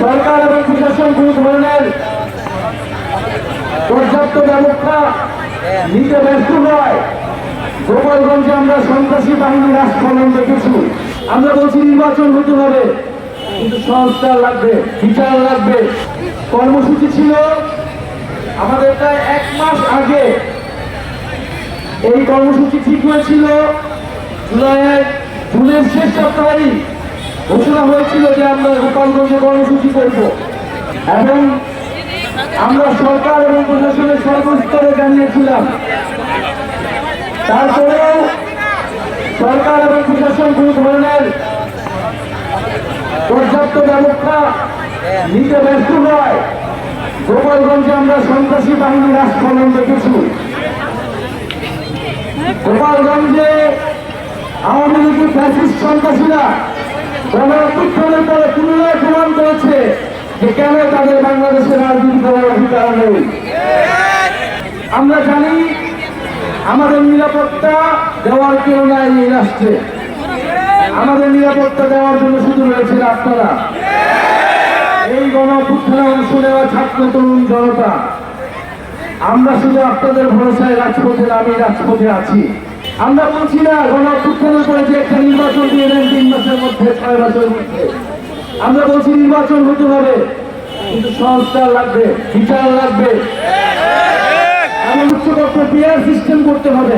সরকার এবং প্রশাসন কোন ধরনের পর্যাপ্ত ব্যবস্থা নিতে ব্যস্ত নয়। গোপালগঞ্জে আমরা সন্ত্রাসী বাহিনীর আস্ফলন দেখেছি। আমরা বলছি নির্বাচন হতে হবে। কিন্তু সংস্কার লাগবে, বিচার লাগবে। কর্মসূচি ছিল আমাদের প্রায় এক মাস আগে। এই কর্মসূচি ঠিক হয়েছিল জুলাইয়ের জুনের শেষ সপ্তাহেই। ঘোষণা হয়েছিল যে আমরা গোপালগঞ্জে কর্মসূচি করব। এবং আমরা সরকার এবং প্রশাসনের সর্বস্তরে জানিয়েছিলাম। তারপরেও সরকার এবং প্রশাসন কোন ধরনের পর্যাপ্ত ব্যবস্থা নিতে ব্যস্ত নয়। গোপালগঞ্জে আমরা সন্ত্রাসী বাহিনীর আস্ফলন দেখেছি। গোপালগঞ্জে আওয়ামী লীগের ফ্যাসিস্ট সন্ত্রাসীরা গণঅভ্যুত্থানের পরে পুনরায় প্রমাণ করেছে। যে কেন তাদের বাংলাদেশের রাজনীতি করার অধিকার নেই? আমরা জানি আমাদের নিরাপত্তা দেওয়ার কেউ নাই এই রাষ্ট্রে। আমাদের নিরাপত্তা দেওয়ার জন্য শুধু রয়েছেন আপনারা। এই গণ অভ্যুত্থানে অংশ নেওয়া ছাত্র তরুণ জনতা। আমরা শুধু আপনাদের ভরসায় রাজপথে আমি রাজপথে আছি। আমরা বলছি না গণ অভ্যুত্থানের পরে যে একটা নির্বাচন দিয়ে দেন, তিন মাসের মধ্যে ছয় মাসের মধ্যে। আমরা বলছি নির্বাচন হতে হবে, কিন্তু সংস্কার লাগবে, বিচার লাগবে। এমন উচ্চকক্ষ পিয়ার সিস্টেম করতে হবে।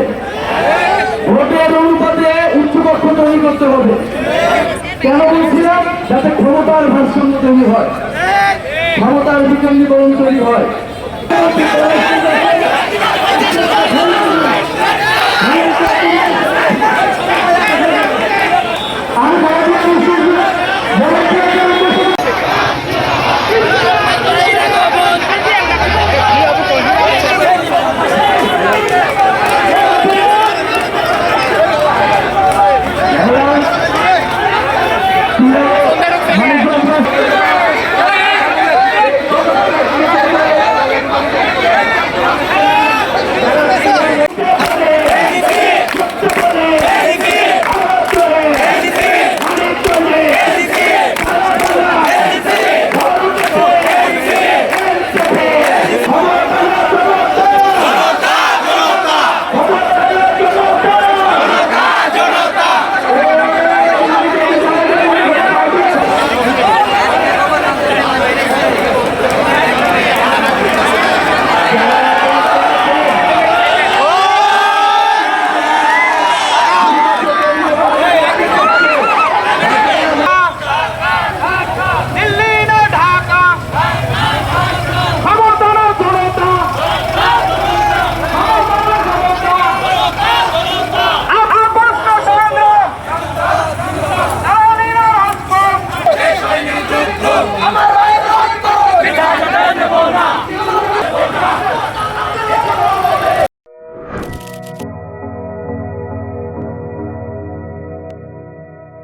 ভোটের অনুপাতে উচ্চকক্ষ তৈরি করতে হবে। কেন বলছিলাম যাতে ক্ষমতার ভারসাম্য তৈরি হয়। ক্ষমতার বিকেন্দ্রীকরণ তৈরি হয়।